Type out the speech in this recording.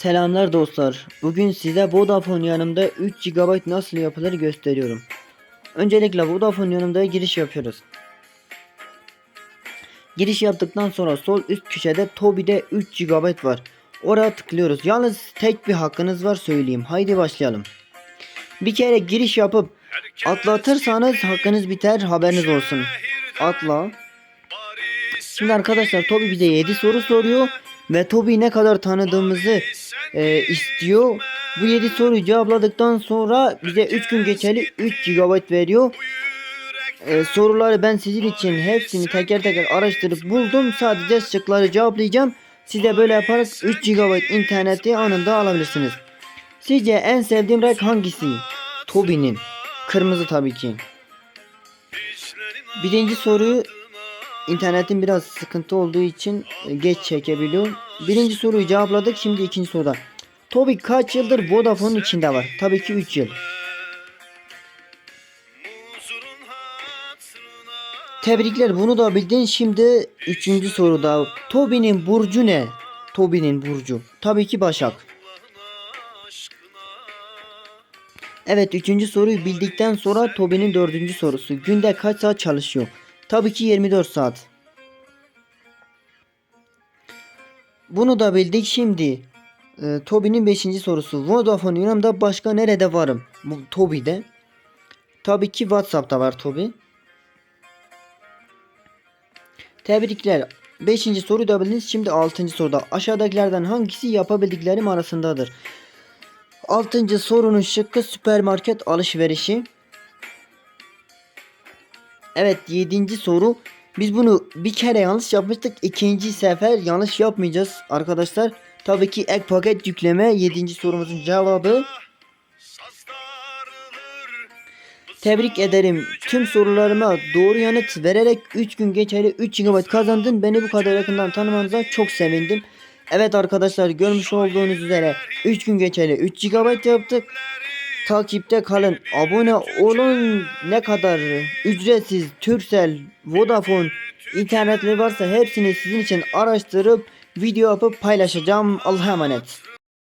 Selamlar dostlar. Bugün size Vodafone yanımda 3 GB nasıl yapılır gösteriyorum. Öncelikle Vodafone yanımda giriş yapıyoruz. Giriş yaptıktan sonra sol üst köşede Tobi'de 3 GB var. Oraya tıklıyoruz. Yalnız tek bir hakkınız var söyleyeyim. Haydi başlayalım. Bir kere giriş yapıp atlatırsanız hakkınız biter haberiniz olsun. Atla. Şimdi arkadaşlar Tobi bize 7 soru soruyor ve Tobi'yi ne kadar tanıdığımızı e, istiyor. Bu 7 soruyu cevapladıktan sonra bize 3 gün geçerli 3 GB veriyor. E, soruları ben sizin için hepsini teker teker araştırıp buldum. Sadece şıkları cevaplayacağım. Size böyle yaparak 3 GB interneti anında alabilirsiniz. Sizce en sevdiğim renk hangisi? Tobi'nin. Kırmızı tabii ki. Birinci soruyu internetin biraz sıkıntı olduğu için e, geç çekebiliyor. Birinci soruyu cevapladık. Şimdi ikinci soruda. Tobi kaç yıldır Vodafone'un içinde var? Tabii ki 3 yıl. Tebrikler bunu da bildin. Şimdi üçüncü soruda. Tobi'nin burcu ne? Tobi'nin burcu. Tabii ki Başak. Evet üçüncü soruyu bildikten sonra Tobi'nin dördüncü sorusu. Günde kaç saat çalışıyor? Tabii ki 24 saat. Bunu da bildik şimdi. E, Tobi'nin 5. sorusu. Vodafone yanımda başka nerede varım? Bu Tobi'de. Tabii ki WhatsApp'ta var Tobi. Tebrikler. 5. soruyu da bildiniz. Şimdi 6. soruda. Aşağıdakilerden hangisi yapabildiklerim arasındadır? 6. sorunun şıkkı süpermarket alışverişi. Evet 7. soru. Biz bunu bir kere yanlış yapmıştık. İkinci sefer yanlış yapmayacağız arkadaşlar. Tabii ki ek paket yükleme 7. sorumuzun cevabı. Tebrik ederim. Tüm sorularıma doğru yanıt vererek 3 gün geçerli 3 GB kazandın. Beni bu kadar yakından tanımanıza çok sevindim. Evet arkadaşlar görmüş olduğunuz üzere 3 gün geçerli 3 GB yaptık. Takipte kalın. Abone olun. Ne kadar ücretsiz Turkcell, Vodafone internetleri varsa hepsini sizin için araştırıp video yapıp paylaşacağım. Allah'a emanet.